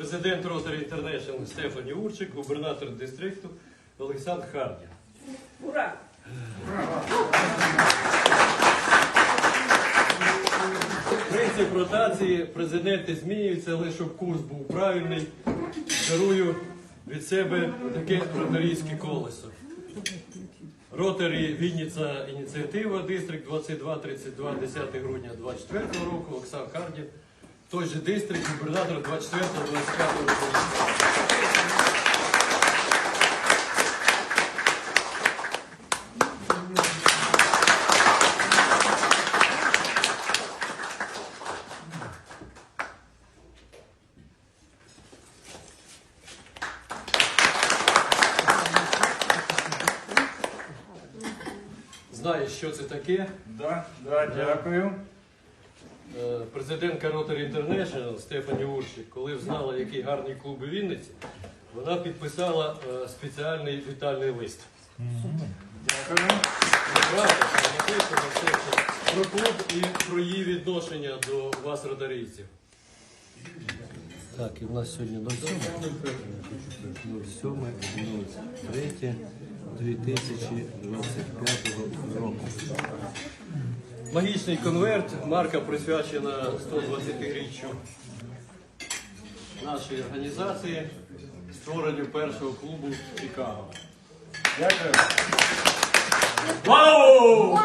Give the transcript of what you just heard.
президент Rotary International Стефані Урчик, губернатор дистрикту Олександр Хардін. Ура! Принцип ротації президенти змінюються, але щоб курс був правильний, дарую від себе таке ротарійське колесо. Ротарі Вінниця ініціатива, дистрикт 22-32, 10 грудня 24 року, Оксан Хардін. Той же дистрикт, губернатор 24-25 року. Знає, що це таке. Да, да, дякую. Е, Президентка Rotary International Стефані Урчик, коли знала, який гарний клуб у Вінниці, вона підписала е, спеціальний вітальний лист. Дякую. Про клуб і про її відношення до вас, ротарійців. Так, і в нас сьогодні 07. 07, 03, 2025 року. Магічний конверт. Марка присвячена 120-річчю нашої організації, створенню першого клубу Чикаго. Дякую. Вау!